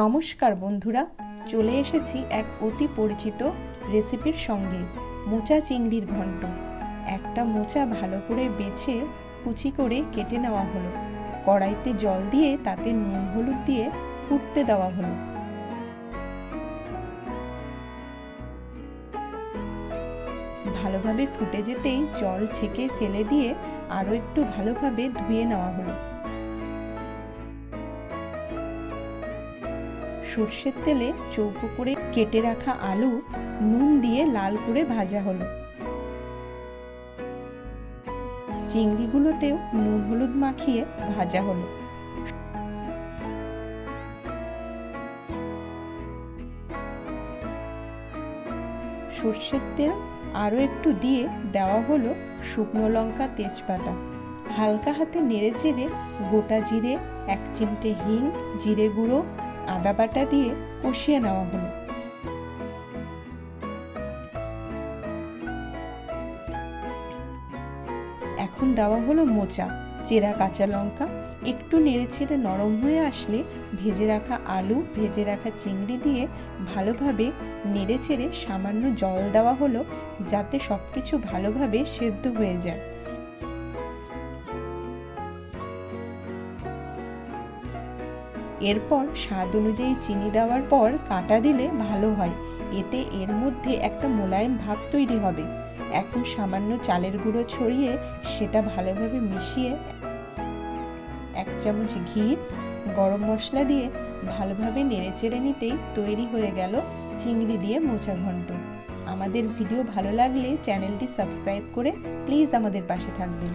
নমস্কার বন্ধুরা, চলে এসেছি এক অতি পরিচিত রেসিপির সঙ্গে, মোচা চিংড়ির ঘন্ট। একটা মোচা ভালো করে বেছে কুচি করে কেটে নেওয়া হলো। কড়াইতে জল দিয়ে তাতে নুন হলুদ দিয়ে ফুটতে দেওয়া হলো। ভালোভাবে ফুটে যেতেই জল ছেঁকে ফেলে দিয়ে আরও একটু ভালোভাবে ধুয়ে নেওয়া হলো। সর্ষের তেলে চৌকো করে কেটে রাখা আলু, নুন দিয়ে লাল করে ভাজা হলো। চিংড়িগুলোতেও নুন হলুদ মাখিয়ে ভাজা হলো। সর্ষের তেল আরও একটু দিয়ে দেওয়া হলো শুকনো লঙ্কা, তেজপাতা। হালকা হাতে নেড়ে চেড়ে গোটা জিরে, এক চিমটে হিং, জিরে গুঁড়ো আদা বাটা দিয়ে কষিয়ে নেওয়া হলো। এখন দেওয়া হলো মোচা, চেরা কাঁচা লঙ্কা, একটু নেড়ে ছেড়ে নরম হয়ে আসলে ভেজে রাখা আলু, ভেজে রাখা চিংড়ি দিয়ে ভালোভাবে নেড়ে ছেড়ে সামান্য জল দেওয়া হলো যাতে সব কিছু ভালোভাবে সেদ্ধ হয়ে যায়। এরপর স্বাদ অনুযায়ী চিনি দেওয়ার পর কাটা দিলে ভালো হয়। এতে এর মধ্যে একটা মোলায়েম ভাব তৈরি হবে। এখন সামান্য চালের গুঁড়ো ছড়িয়ে সেটা ভালোভাবে মিশিয়ে এক চামচ ঘি, গরম মশলা দিয়ে ভালোভাবে নেড়ে চেড়ে নিতেই তৈরি হয়ে গেল চিংড়ি দিয়ে মোচা ঘন্ট। আমাদের ভিডিও ভালো লাগলে চ্যানেলটি সাবস্ক্রাইব করে প্লিজ আমাদের পাশে থাকবেন।